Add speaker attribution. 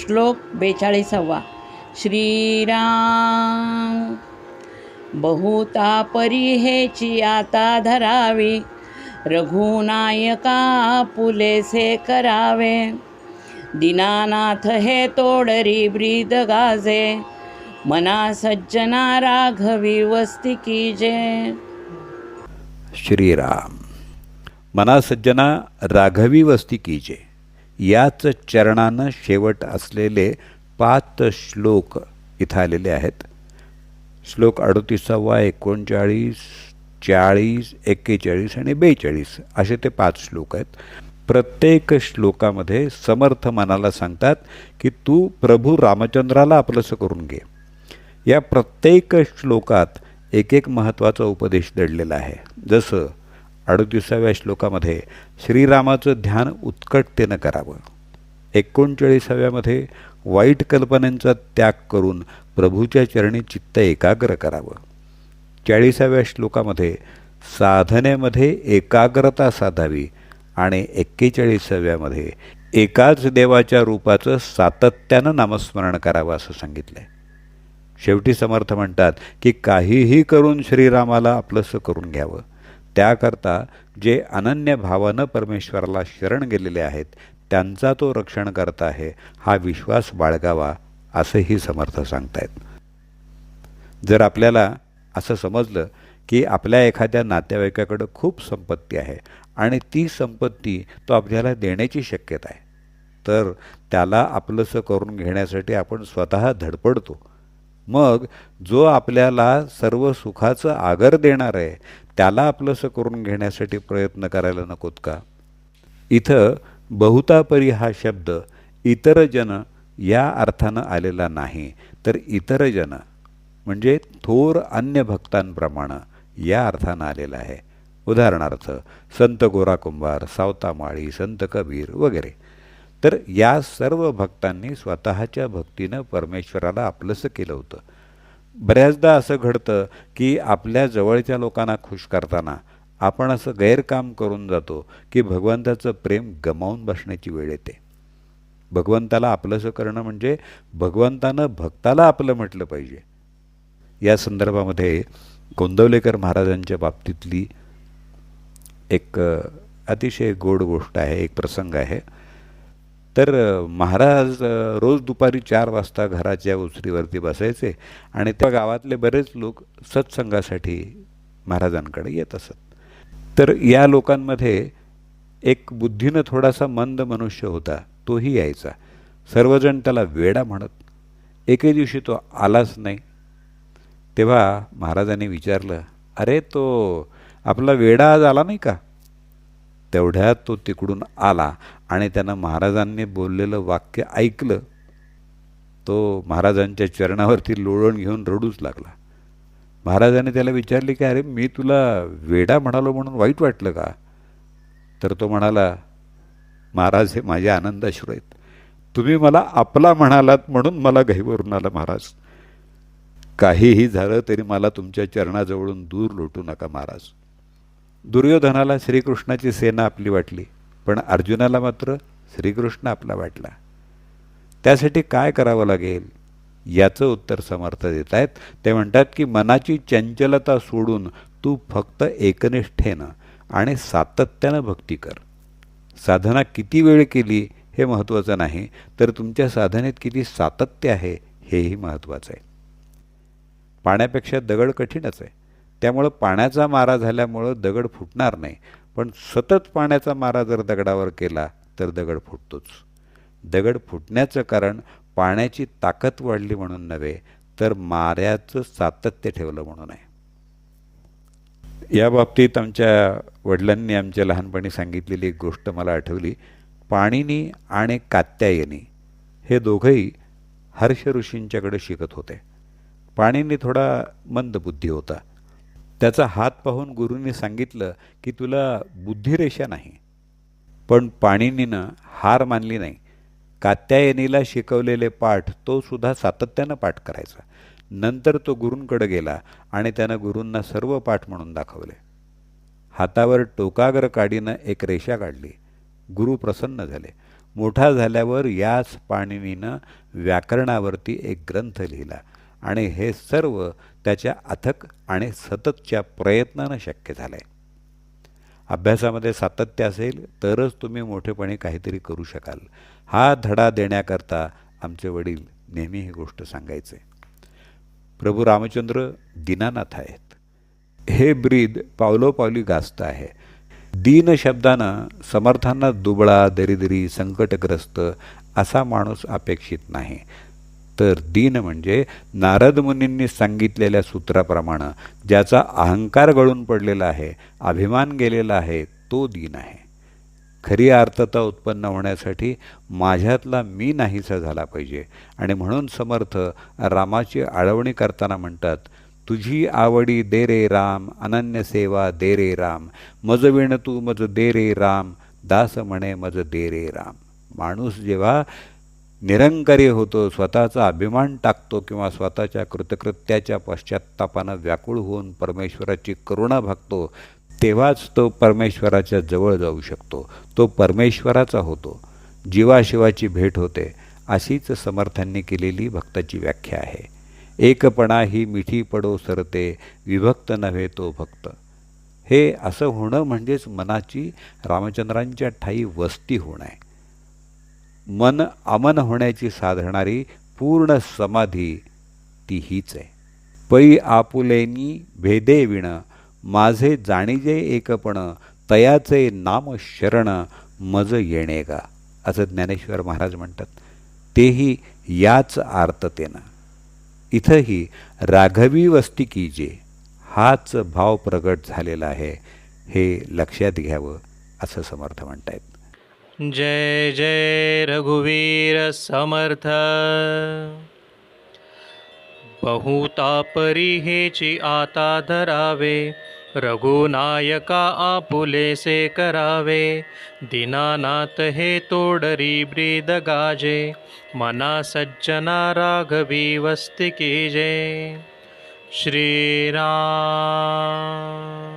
Speaker 1: श्लोक बेचाळीसावा. श्रीराम बहुता हेची आता धरावी. रघुनायका पुलेसे करावे. दीनानाथ हे तोडरी ब्रीद गाजे. मना सज्जना राघवी वस्ती कीजे.
Speaker 2: श्रीराम मना सज्जना राघवी वस्ती कीजे. याच चरणानं शेवट असलेले पाच श्लोक इथं आलेले आहेत. श्लोक अडतीसावा एकोणचाळीस चाळीस एक्केचाळीस आणि बेचाळीस असे ते पाच श्लोक आहेत. प्रत्येक श्लोकामध्ये समर्थ मनाला सांगतात की तू प्रभू रामचंद्राला आपलंसं करून घे. या प्रत्येक श्लोकात एक एक महत्त्वाचा उपदेश दडलेला आहे. जसं अडतीसाव्या श्लोकामध्ये श्रीरामाचं ध्यान उत्कटतेनं करावं. एकोणचाळीसाव्यामध्ये वाईट कल्पनांचा त्याग करून प्रभूच्या चरणी चित्त एकाग्र करावं. चाळीसाव्या श्लोकामध्ये साधनेमध्ये एकाग्रता साधावी आणि एक्केचाळीसाव्यामध्ये एकाच देवाच्या रूपाचं सातत्यानं नामस्मरण करावं असं सांगितलं आहे शेवटी समर्थ म्हणतात की काहीही करून श्रीरामाला आपलंसं करून घ्यावं. त्याकरता जे अनन्य भावानं परमेश्वराला शरण गेलेले आहेत त्यांचा तो रक्षण करता आहे हा विश्वास बाळगावा असंही समर्थ सांगतायत. जर आपल्याला असं समजलं की आपल्या एखाद्या नातेवाईकाकडं खूप संपत्ती आहे आणि ती संपत्ती तो आपल्याला देण्याची शक्यता आहे तर त्याला आपलंसं करून घेण्यासाठी आपण स्वतः धडपडतो. मग जो आपल्याला सर्व सुखाचं आगर देणार आहे त्याला आपलंसं करून घेण्यासाठी प्रयत्न करायला नकोत का? इथं बहुतापरी हा शब्द इतरजन या अर्थानं आलेला नाही. तर इतरजन म्हणजे थोर अन्य भक्तांप्रमाणे या अर्थानं आलेला आहे. उदाहरणार्थ संत गोरा कुंभार सावतामाळी संत कबीर वगैरे. तर या सर्व भक्तांनी स्वतःच्या भक्तीनं परमेश्वराला आपलंसं केलं होतं. बऱ्याचदा असं घडतं की आपल्या जवळच्या लोकांना खुश करताना आपण असं गैरकाम करून जातो की भगवंताचं प्रेम गमावून बसण्याची वेळ येते. भगवंताला आपलंसं करणं म्हणजे भगवंतानं भक्ताला आपलं म्हटलं पाहिजे. या संदर्भामध्ये गोंदवलेकर महाराजांच्या बाबतीतली एक अतिशय गोड गोष्ट आहे एक प्रसंग आहे. तर महाराज रोज दुपारी चार वाजता घराच्या उसरीवरती बसायचे आणि त्या गावातले बरेच लोक सत्संगासाठी महाराजांकडे येत असत. तर या लोकांमध्ये एक बुद्धीनं थोडासा मंद मनुष्य होता तोही यायचा. सर्वजण त्याला वेडा म्हणत एके दिवशी तो आलाच नाही. तेव्हा महाराजांनी विचारलं अरे तो आपला वेडा आज आला नाही का? तेवढ्यात तो तिकडून आला आणि त्यांना महाराजांनी बोललेलं वाक्य ऐकलं तो महाराजांच्या चरणावरती लोळण घेऊन रडूच लागला. महाराजांनी त्याला विचारले की अरे मी तुला वेडा म्हणालो म्हणून वाईट वाटलं का? तर तो म्हणाला महाराज हे माझे आनंदाश्रू आहेत. तुम्ही मला आपला म्हणालात म्हणून मला घाईवरून आला महाराज. काहीही झालं तरी मला तुमच्या चरणाजवळून दूर लोटू नका महाराज. दुर्योधनाला श्रीकृष्णाची सेना आपली वाटली. पण अर्जुनाला मात्र श्रीकृष्ण आपला वाटला. त्यासाठी काय करावं लागेल? याचं उत्तर समर्थ देत आहेत ते म्हणतात की मनाची चंचलता सोडून तू फक्त एकनिष्ठेनं आणि सातत्यानं भक्ती कर. साधना किती वेळ केली हे महत्त्वाचं नाही तर तुमच्या साधनेत किती सातत्य आहे हेही महत्त्वाचं आहे. पाण्यापेक्षा दगड कठीणच आहे. त्यामुळं पाण्याचा मारा झाल्यामुळं दगड फुटणार नाही. पण सतत पाण्याचा मारा जर दगडावर केला तर दगड फुटतोच. दगड फुटण्याचं कारण पाण्याची ताकद वाढली म्हणून नव्हे तर माऱ्याचं सातत्य ठेवलं म्हणून आहे. या बाबतीत आमच्या वडिलांनी आमच्या लहानपणी सांगितलेली एक गोष्ट मला आठवली. पाणिनी आणि कात्यायनी हे दोघंही हर्ष ऋषींच्याकडे शिकत होते. पाणीनी थोडा मंदबुद्धी होता. त्याचा हात पाहून गुरूंनी सांगितलं की तुला बुद्धिरेषा नाही पण पाणिनीनं हार मानली नाही. कात्यायनीला शिकवलेले पाठ तो सुद्धा सातत्यानं पाठ करायचा. नंतर तो गुरूंकडे गेला आणि त्यानं गुरूंना सर्व पाठ म्हणून दाखवले. हातावर टोकाग्र काडीनं एक रेषा काढली. गुरु प्रसन्न झाले. मोठा झाल्यावर याच पाणिनीनं व्याकरणावरती एक ग्रंथ लिहिला. आणि हे सर्व त्याच्या अथक आणि सततच्या प्रयत्नानं शक्य झालं आहे अभ्यासामध्ये सातत्य असेल तरच तुम्ही मोठेपणे काहीतरी करू शकाल. हा धडा देण्याकरता आमचे वडील नेहमी ही गोष्ट सांगायचे. प्रभू रामचंद्र दीनानाथ आहेत. हे ब्रीद पावलोपावली गाजतं आहे. दीन शब्दानं समर्थांना दुबळा दरिद्री संकटग्रस्त असा माणूस अपेक्षित नाही. तर दीन म्हणजे नारद मुनींनी सांगितलेल्या सूत्राप्रमाणे ज्याचा अहंकार गळून पडलेला आहे अभिमान गेलेला आहे तो दीन आहे. खरी अर्थता उत्पन्न होण्यासाठी माझ्यातला मी नाहीसा झाला पाहिजे. आणि म्हणून समर्थ रामाची आळवणी करताना म्हणतात तुझी आवडी दे रे राम अनन्य सेवा दे रे राम मज विण तू मज दे रे राम दास म्हणे मज दे रे राम. माणूस जेव्हा निरंकारी होतो स्वतःचा अभिमान टाकतो किंवा स्वतःच्या कृतकृत्याच्या पश्चात्तापानं व्याकुळ होऊन परमेश्वराची करुणा भागतो तेव्हाच तो परमेश्वराच्या जवळ जाऊ शकतो. तो परमेश्वराचा होतो. जीवाशिवाची भेट होते अशीच समर्थांनी केलेली भक्ताची व्याख्या आहे. एकपणा ही मिठी पडो सरते विभक्त नव्हे तो भक्त. हे असं होणं म्हणजेच मनाची रामचंद्रांच्या ठाई वस्ती होणं आहे. मन अमन होण्याची साधणारी पूर्ण समाधी ती हीच आहे. पै आपुलेनी भेदे विण माझे जाणीजे एकपण तयाचे नाम शरण मज येणे गा असं ज्ञानेश्वर महाराज म्हणतात. तेही याच आर्ततेनं. इथंही राघवी वस्ती कीजे हाच भाव प्रगट झालेला आहे हे लक्षात घ्यावं असं समर्थ म्हणतायत.
Speaker 3: जय जय रघुवीर समर्थ। बहुतापरी हेची आता धरावे रघुनायका आपुलेसे करावे। दीनानाथ हे तोडरी ब्रीद गाजे मना सज्जना राघवी वस्ती कीजे। श्रीराम